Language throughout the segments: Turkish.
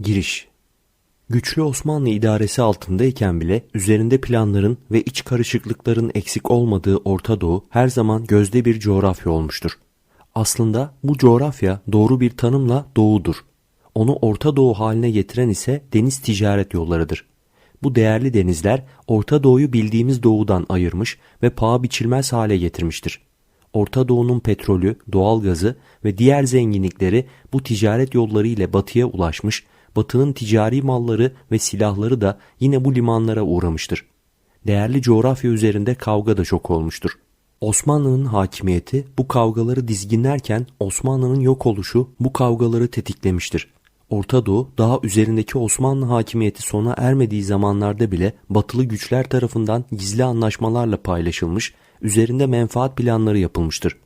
Giriş Güçlü Osmanlı idaresi altındayken bile üzerinde planların ve iç karışıklıkların eksik olmadığı Orta Doğu her zaman gözde bir coğrafya olmuştur. Aslında bu coğrafya doğru bir tanımla doğudur. Onu Orta Doğu haline getiren ise deniz ticaret yollarıdır. Bu değerli denizler Orta Doğu'yu bildiğimiz doğudan ayırmış ve paha biçilmez hale getirmiştir. Orta Doğu'nun petrolü, doğalgazı ve diğer zenginlikleri bu ticaret yolları ile batıya ulaşmış, batının ticari malları ve silahları da yine bu limanlara uğramıştır. Değerli coğrafya üzerinde kavga da çok olmuştur. Osmanlı'nın hakimiyeti bu kavgaları dizginlerken Osmanlı'nın yok oluşu bu kavgaları tetiklemiştir. Orta Doğu daha üzerindeki Osmanlı hakimiyeti sona ermediği zamanlarda bile batılı güçler tarafından gizli anlaşmalarla paylaşılmış, üzerinde menfaat planları yapılmıştır.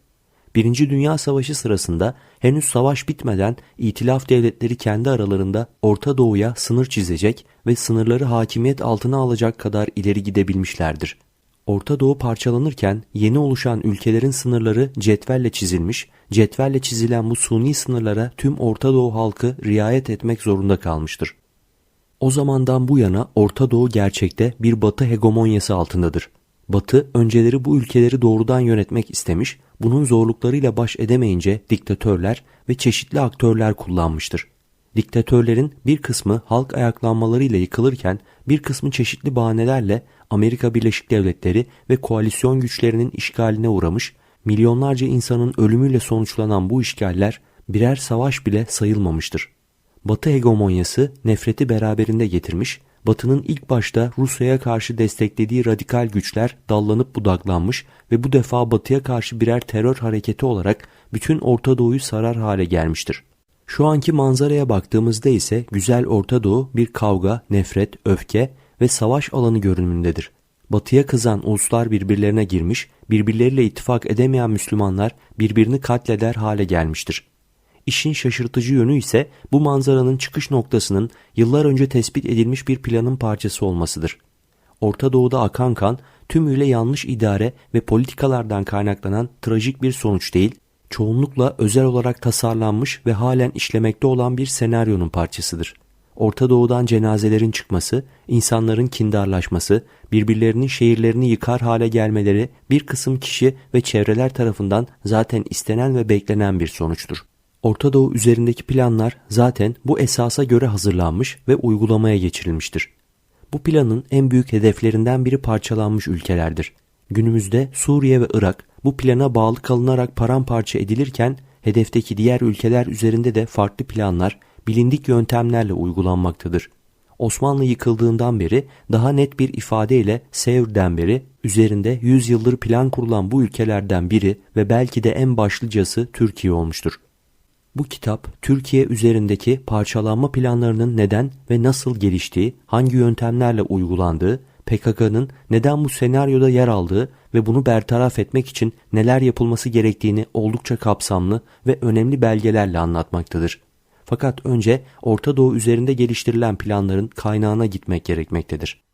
Birinci Dünya Savaşı sırasında henüz savaş bitmeden İtilaf devletleri kendi aralarında Orta Doğu'ya sınır çizecek ve sınırları hakimiyet altına alacak kadar ileri gidebilmişlerdir. Orta Doğu parçalanırken yeni oluşan ülkelerin sınırları cetvelle çizilmiş, cetvelle çizilen bu suni sınırlara tüm Orta Doğu halkı riayet etmek zorunda kalmıştır. O zamandan bu yana Orta Doğu gerçekte bir batı hegemonyası altındadır. Batı önceleri bu ülkeleri doğrudan yönetmek istemiş, bunun zorluklarıyla baş edemeyince diktatörler ve çeşitli aktörler kullanmıştır. Diktatörlerin bir kısmı halk ayaklanmalarıyla yıkılırken bir kısmı çeşitli bahanelerle Amerika Birleşik Devletleri ve koalisyon güçlerinin işgaline uğramış, milyonlarca insanın ölümüyle sonuçlanan bu işgaller birer savaş bile sayılmamıştır. Batı hegemonyası nefreti beraberinde getirmiş, Batı'nın ilk başta Rusya'ya karşı desteklediği radikal güçler dallanıp budaklanmış ve bu defa Batı'ya karşı birer terör hareketi olarak bütün Orta Doğu'yu sarar hale gelmiştir. Şu anki manzaraya baktığımızda ise güzel Orta Doğu bir kavga, nefret, öfke ve savaş alanı görünümündedir. Batıya kızan uluslar birbirlerine girmiş, birbirleriyle ittifak edemeyen Müslümanlar birbirini katleder hale gelmiştir. İşin şaşırtıcı yönü ise bu manzaranın çıkış noktasının yıllar önce tespit edilmiş bir planın parçası olmasıdır. Orta Doğu'da akan kan tümüyle yanlış idare ve politikalardan kaynaklanan trajik bir sonuç değil, çoğunlukla özel olarak tasarlanmış ve halen işlemekte olan bir senaryonun parçasıdır. Orta Doğu'dan cenazelerin çıkması, insanların kindarlaşması, birbirlerinin şehirlerini yıkar hale gelmeleri bir kısım kişi ve çevreler tarafından zaten istenen ve beklenen bir sonuçtur. Orta Doğu üzerindeki planlar zaten bu esasa göre hazırlanmış ve uygulamaya geçirilmiştir. Bu planın en büyük hedeflerinden biri parçalanmış ülkelerdir. Günümüzde Suriye ve Irak bu plana bağlı kalınarak paramparça edilirken hedefteki diğer ülkeler üzerinde de farklı planlar bilindik yöntemlerle uygulanmaktadır. Osmanlı yıkıldığından beri daha net bir ifadeyle Sevr'den beri üzerinde 100 yıldır plan kurulan bu ülkelerden biri ve belki de en başlıcası Türkiye olmuştur. Bu kitap Türkiye üzerindeki parçalanma planlarının neden ve nasıl geliştiği, hangi yöntemlerle uygulandığı, PKK'nın neden bu senaryoda yer aldığı ve bunu bertaraf etmek için neler yapılması gerektiğini oldukça kapsamlı ve önemli belgelerle anlatmaktadır. Fakat önce Orta Doğu üzerinde geliştirilen planların kaynağına gitmek gerekmektedir.